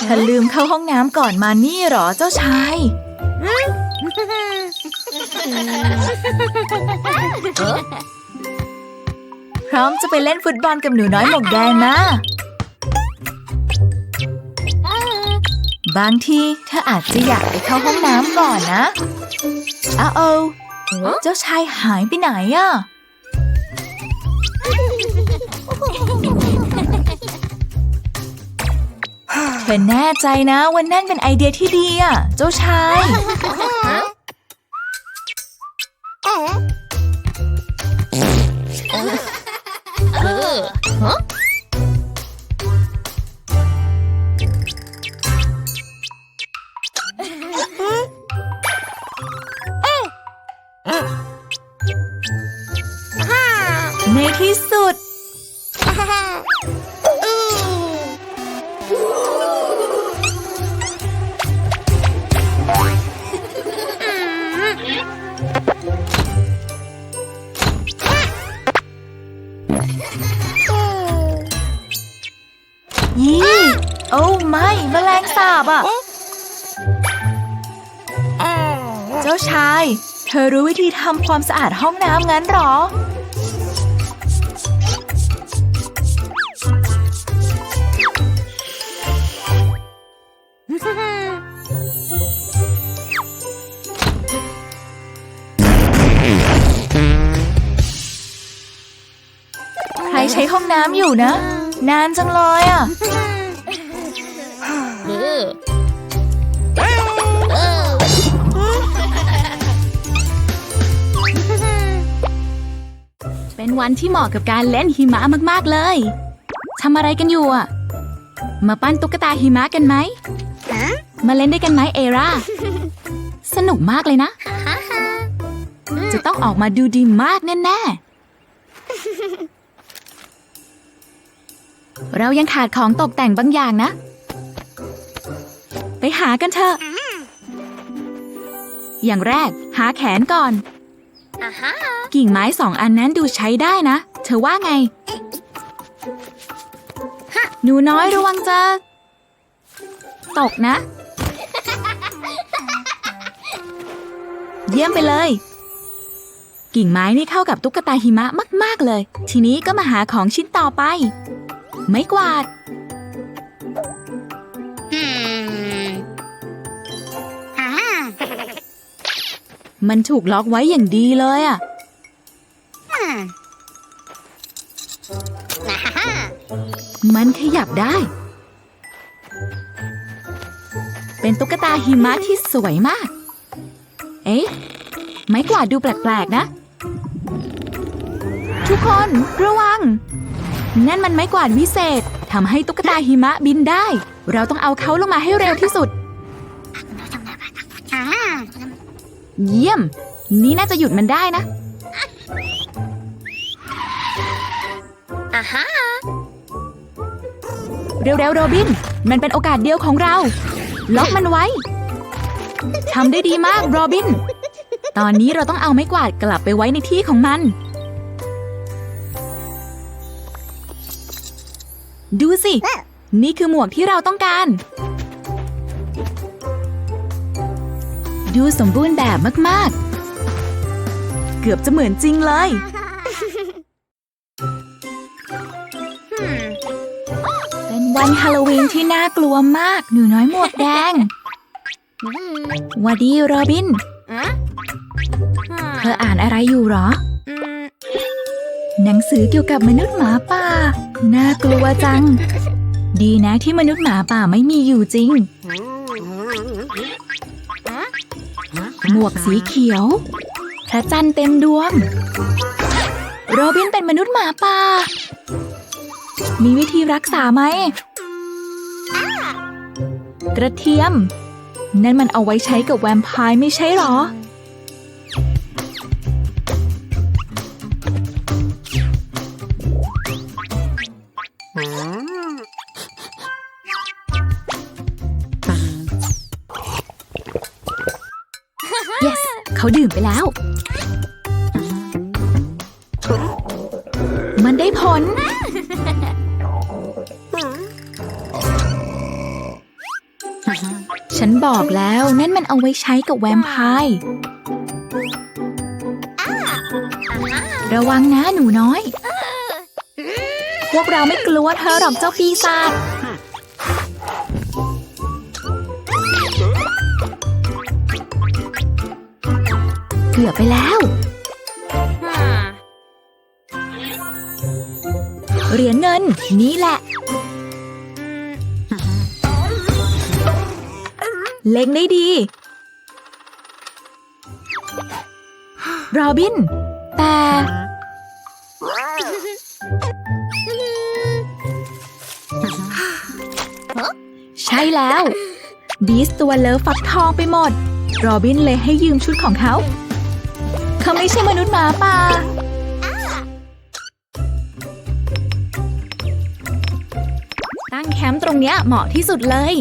เธอลืมเข้าห้องน้ำก่อนมานี่เหรอเจ้าชาย พร้อมจะไปเล่นฟุตบอลกับหนูน้อยหมวกแดงนะ บางทีเธออาจจะอยากไปเข้าห้องน้ำก่อนนะอ้าวเออเจ้าชายหายไปไหนอะ เธอแน่ใจนะว่านั่นเป็นไอเดียที่ดีอะเจ้าชายใยี่โอ้ไม่แมลงสาบอะ เจ้าชาย เธอรู้วิธีทำความสะอาดห้องน้ำงั้นเหรอ น้ำอยู่นะ นานจังเลยอะเป็นวันที่เหมาะกับการเล่นหิมะมาก ๆ เลย ทำอะไรกันอยู่อะ มาปั้นตุ๊กตาหิมะกันไหม มาเล่นด้วยกันไหมเอรา สนุกมากเลยนะ จะต้องออกมาดูดีมากแน่ ๆ เรายังขาดของตกแต่งบางอย่างนะ ไปหากันเถอะ อย่างแรกหาแขนก่อน กิ่งไม้สองอันนั้นดูใช้ได้นะ เธอว่าไง หนูน้อยระวังจะตกนะ เยี่ยมไปเลย กิ่งไม้นี่เข้ากับตุ๊กตาหิมะมาก ๆ เลย ทีนี้ก็มาหาของชิ้นต่อไป ไม้กวาด มันถูกล็อกไว้อย่างดีเลยอะมันขยับได้ เป็นตุ๊กตาหิมะที่สวยมาก เอ๊ะ ไม้กวาดดูแปลกๆนะ ทุกคนระวัง นั่นมันไม้กวาดวิเศษทำให้ตุ๊กตาหิมะบินได้ เราต้องเอาเขาลงมาให้เร็วที่สุด เยี่ยม นี่น่าจะหยุดมันได้นะเร็วๆโรบิน มันเป็นโอกาสเดียวของเรา ล็อกมันไว้ทำได้ดีมากโรบิน ตอนนี้เราต้องเอาไม้กวาดกลับไปไว้ในที่ของมัน ดูสิ นี่คือหมวกที่เราต้องการ ดูสมบูรณ์แบบมากๆ เกือบจะเหมือนจริงเลย เป็นวันฮาโลวีนที่น่ากลัวมาก หนูน้อยหมวกแดงวัดดีโรบิน เธออ่านอะไรอยู่หรอ หนังสือเกี่ยวกับมนุษย์หมาป่า น่ากลัวจัง ดีนะที่มนุษย์หมาป่าไม่มีอยู่จริง หมวกสีเขียว พระจันทร์เต็มดวง โรบินเป็นมนุษย์หมาป่า มีวิธีรักษาไหม กระเทียม นั่นมันเอาไว้ใช้กับแวมไพร์ไม่ใช่หรอ ฉันบอกแล้วนั่นมันเอาไว้ใช้กับแวมไพร์ระวังนะหนูน้อย พวกเราไม่กลัวเธอหรอกเจ้าปีศาจเกือบไปแล้ว เหรียญเงินนี่แหละ เล็งได้ดี โรบิน แต่ ใช่แล้ว บีสตัวเลอฟักทองไปหมด โรบินเลยให้ยืมชุดของเขา เขาไม่ใช่มนุษย์หมาป่าตั้งแคมป์ตรงเนี้ยเหมาะที่สุดเลย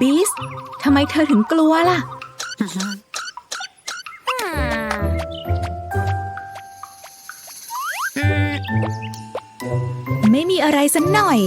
บีสทำไมเธอถึงกลัวล่ะ ไม่มีอะไรสักหน่อย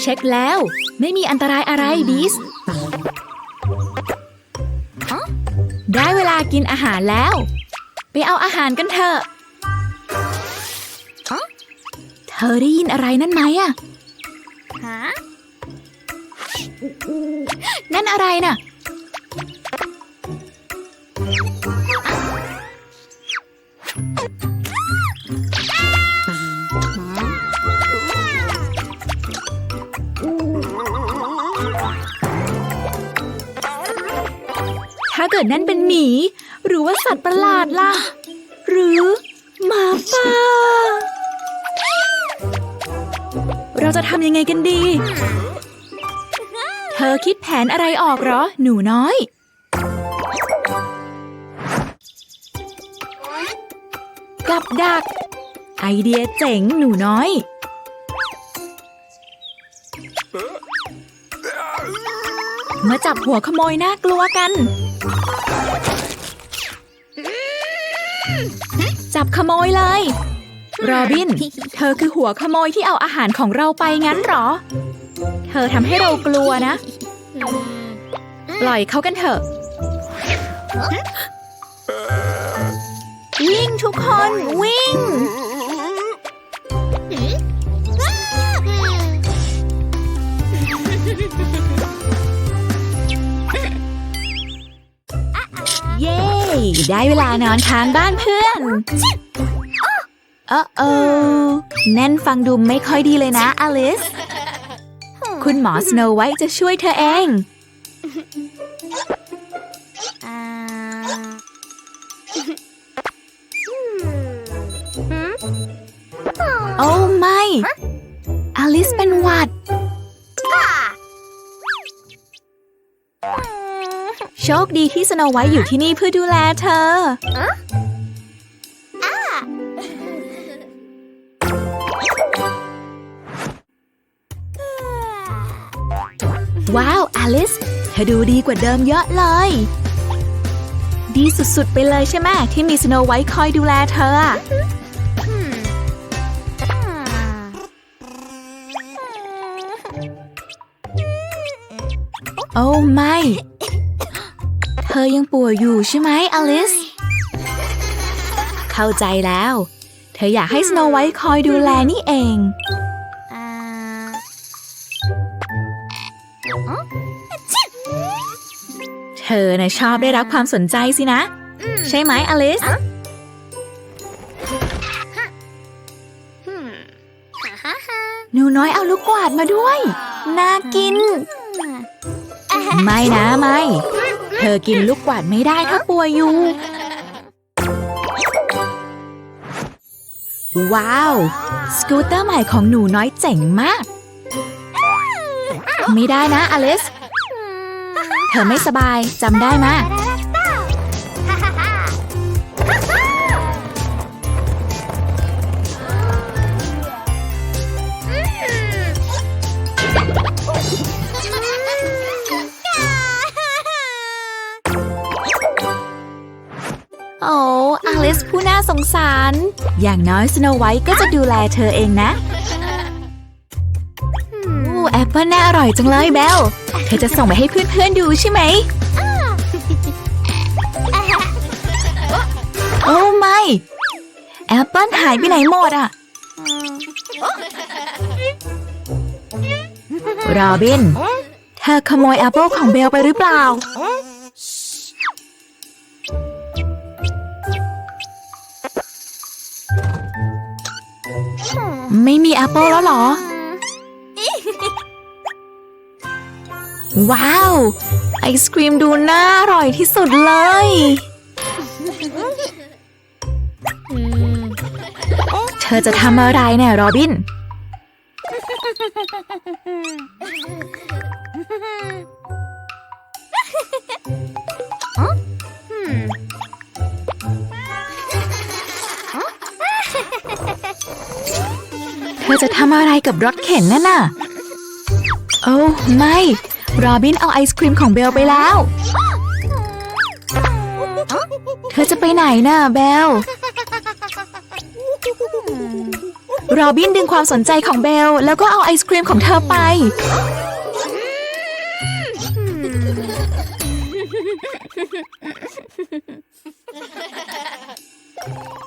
เช็คแล้ว ไม่มีอันตรายอะไรบีสได้เวลากินอาหารแล้ว ไปเอาอาหารกันเถอะ เธอได้ยินอะไรนั่นไหมอะ นั่นอะไรน่ะ ถ้าเกิดนั่นเป็นหมี หรือว่าสัตว์ประหลาดล่ะ หรือหมาป่า เราจะทำยังไงกันดีเธอคิดแผนอะไรออกเหรอ หนูน้อย กับดัก ไอเดียเจ๋งหนูน้อย มาจับหัวขโมยน่ากลัวกัน จับขโมยเลย โรบิน เธอคือหัวขโมยที่เอาอาหารของเราไปงั้นเหรอ เธอทำให้เรากลัวนะ ปล่อยเขากันเถอะ วิ่งทุกคนวิ่ง เย้ ได้เวลานอนค้างบ้านเพื่อนเออเออแน่นฟังดูไม่ค่อยดีเลยนะอลิส คุณหมอสโนไวท์จะช่วยเธอเอง โอ้ไม่ อลิสเป็นหวัด โชคดีที่สโนไวท์อยู่ที่นี่เพื่อดูแลเธอ อดูดีกว่าเดิมเยอะเลย ดีสุดๆไปเลยใช่ไหมที่มีสโนไวท์คอยดูแลเธอโอ้ไม่ เธอยังป่วยอยู่ใช่ไหมอลิส เข้าใจแล้ว เธออยากให้สโนไวท์คอยดูแลนี่เอง ธอน่ะชอบได้รับความสนใจสินะ ใช่ไหมอลิสหนูน้อยเอาลูกกวาดมาด้วย น่ากิน ไม่นะไม่ เธอกินลูกกวาดไม่ได้ถ้าป่วยอยู่ ว้าว สกูตเตอร์ใหม่ของหนูน้อยเจ๋งมาก ไม่ได้นะอลิส เธอไม่สบายจำได้มะโอ้อลิสผู้น่าสงสาร อย่างน้อยสโนไวท์ก็จะดูแลเธอเองนะ แอปเปิลน่าอร่อยจังเลยเบล เธอจะส่งไปให้เพื่อนๆดูใช่ไหม โอ้ไม่ แอปเปิลหายไปไหนหมดอะ โรบิน เธอขโมยแอปเปิลของเบลไปหรือเปล่า ไม่มีแอปเปิลแล้วเหรอ ว้าว ไอศครีมดูน่าอร่อยที่สุดเลย เธอจะทำอะไรเนี่ยโรบิน เธอจะทำอะไรกับรถเข็นนั่นน่ะ โอ้ไม่ โรบินเอาไอศครีมของเบลไปแล้ว เธอจะไปไหนน่ะเบลโรบินดึงความสนใจของเบล แล้วก็เอาไอศครีมของเธอไป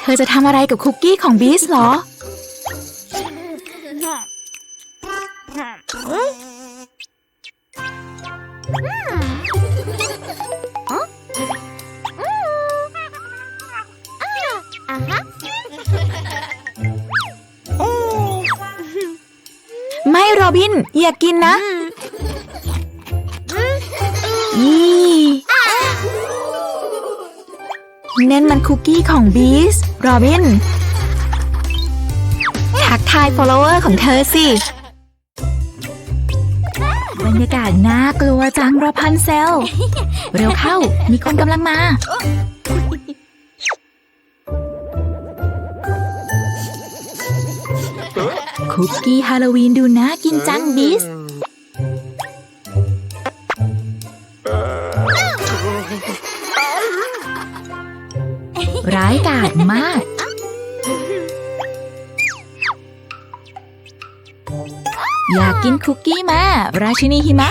เธอจะทำอะไรกับคุกกี้ของบีสเหรอ โรบิน อย่ากกินนะอีนั่นมันคุกกี้ของบีสโรบิน ทักทาย follower ของเธอสิ บรรยากาศน่ากลัวจังระพันเซล เร็วเข้า มีคนกำลังมา คุกกี้ฮาโลวีนดูน่ากินจังบิส ร้ายกาจมาก อยากกินคุกกี้มา ราชินีหิมะ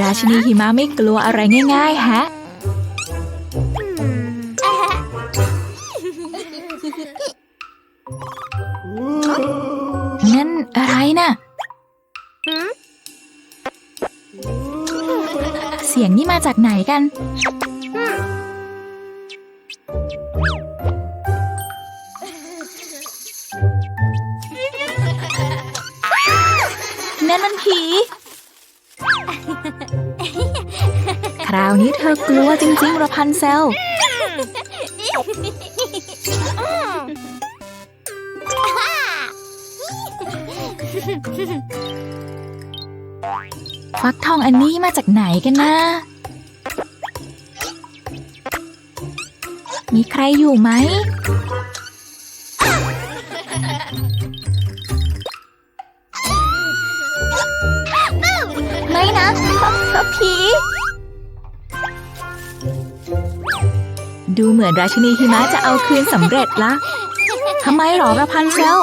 ราชินีหิมะไม่กลัวอะไรง่าย ๆ ฮะ กัน นั่นมันผี คราวนี้เธอกลัวจริงๆระพันเซลฟักทองอันนี้มาจากไหนกันนะ มีใครอยู่ไหม ไม่นะพระผีดูเหมือนราชินีหิมะจะเอาคืนสำเร็จละทำไมหรอระพันเซล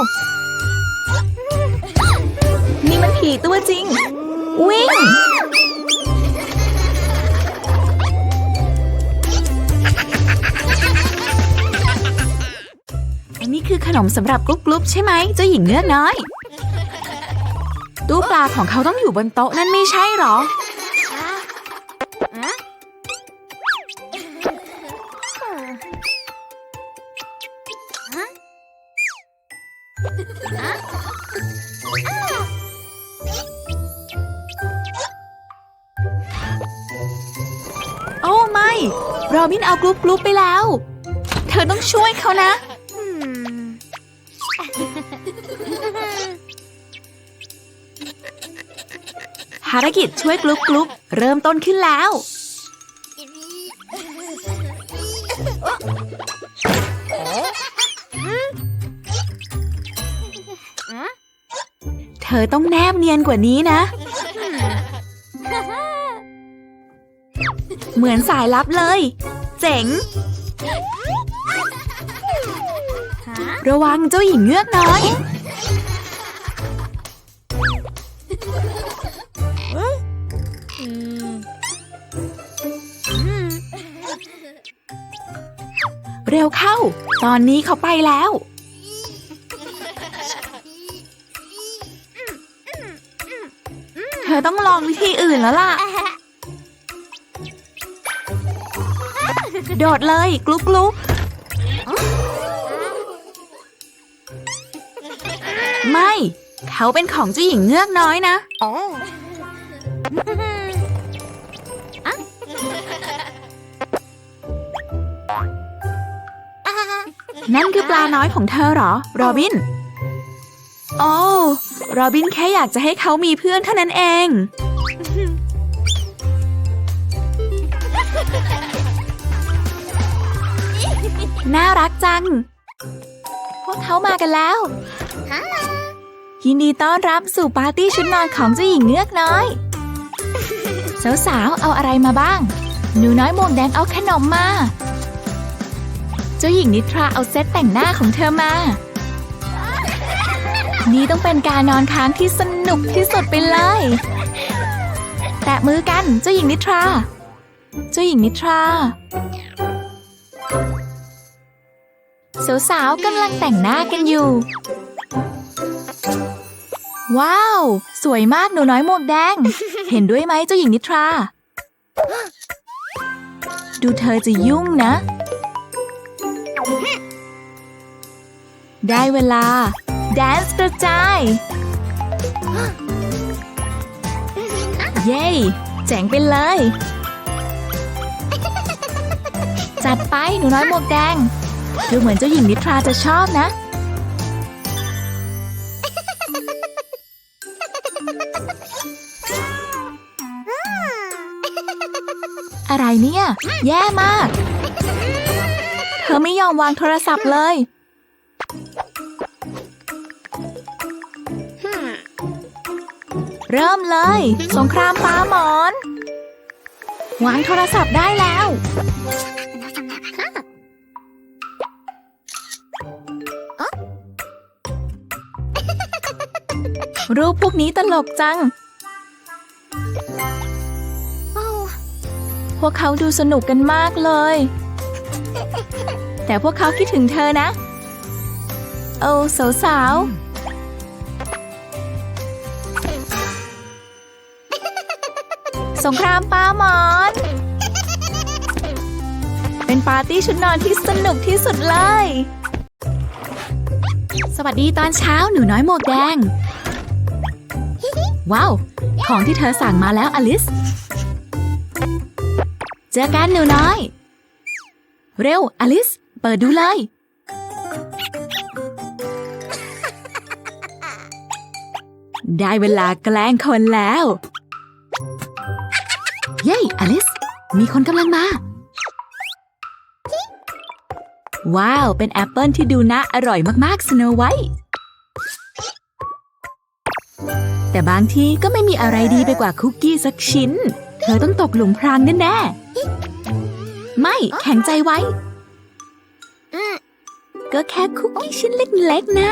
นี่มันผีตัวจริง วิ่ง คือขนมสำหรับกรุ๊ปๆใช่ไหมเจ้าหญิงเงือกน้อย ตู้ปลาของเขาต้องอยู่บนโต๊ะนั่นไม่ใช่หรอ โอ้ไม่ โรบินเอากรุ๊ปกรุ๊ปไปแล้ว เธอต้องช่วยเขานะารกิจช่วยกรุ๊ปกรุ๊ปเริ่มต้นขึ้นแล้ว เธอต้องแนบเนียนกว่านี้นะ เหมือนสายลับเลย เจ๋ง ระวังเจ้าหญิงเงือกน้อย ตอนนี้เขาไปแล้ว เธอต้องลองวิธีอื่นแล้วล่ะ โดดเลยกลุกกลุกไม่ เขาเป็นของเจ้าหญิงเงือกน้อยนะ นั่นคือปลาน้อยของเธอเหรอ โรบิน โอ้โรบินแค่อยากจะให้เขามีเพื่อนเท่านั้นเอง น่ารักจัง พวกเขามากันแล้ว ยินดีต้อนรับสู่ปาร์ตี้ชุดนอนของเจ้าหญิงเงือกน้อย สาวๆ เอาอะไรมาบ้าง หนูน้อยหมวกแดงเอาขนมมา เจ้าหญิงนิทราเอาเซตแต่งหน้าของเธอมา นี่ต้องเป็นการนอนค้างที่สนุกที่สุดไปเลย แตะมือกันเจ้าหญิงนิทรา เจ้าหญิงนิทราสาวๆกำลังแต่งหน้ากันอยู่ ว้าว สวยมากหนูน้อยหมวกแดง เห็นด้วยไหมเจ้าหญิงนิทรา ดูเธอจะยุ่งนะ ได้เวลา แดนซ์กระจาย เย้เจ๋งไปเลย จัดไปหนูน้อยหมวกแดง ดูเหมือนเจ้าหญิงนิทราจะชอบนะ อะไรเนี่ย แย่มาก อไม่ยอมวางโทรศัพท์เลย เริ่มเลย สงครามปลาหมอน วางโทรศัพท์ได้แล้ว รูปพวกนี้ตลกจัง พวกเขาดูสนุกกันมากเลย แต่พวกเขาคิดถึงเธอนะ โอ้สาวๆสงครามปลาหมอน เป็นปาร์ตี้ชุดนอนที่สนุกที่สุดเลย สวัสดีตอนเช้าหนูน้อยหมวกแดง ว้าว ของที่เธอสั่งมาแล้วอลิส เจอกันหนูน้อย เร็ว อลิส เปิดดูเลย ได้เวลาแกล้งคนแล้ว เย้ อลิส มีคนกำลังมา ว้าว เป็นแอปเปิลที่ดูน่าอร่อยมากๆสโนไวท์แต่บางทีก็ไม่มีอะไรดีไปกว่าคุกกี้สักชิ้น เธอต้องตกหลุมพรางแน่ๆ ไม่ แข็งใจไว้ ก็แค่คุกกี้ชิ้นเล็กๆนะ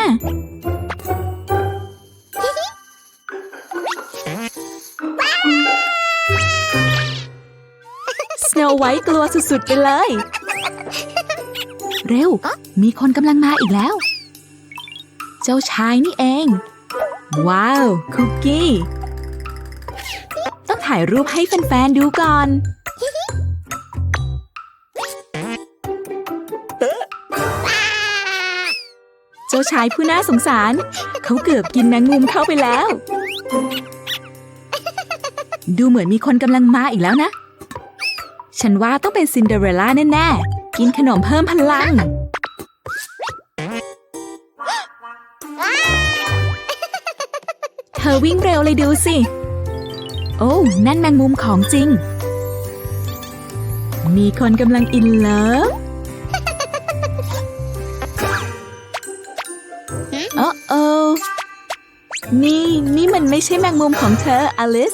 สโนไวท์กลัวสุดๆไปเลย เร็ว มีคนกำลังมาอีกแล้ว เจ้าชายนี่เอง ว้าว คุกกี้ ต้องถ่ายรูปให้แฟนๆดูก่อน จ้าชายผู้น่าสงสาร เขาเกือบกินแมงมุมเข้าไปแล้ว ดูเหมือนมีคนกำลังมาอีกแล้วนะ ฉันว่าต้องเป็นซินเดอเรลล่าแน่ๆ กินขนมเพิ่มพลัง เธอวิ่งเร็วเลยดูสิ โอ้นั่นแมงมุมของจริง มีคนกำลังอินเลิฟ ไม่ใช่แมงมุมของเธออลิส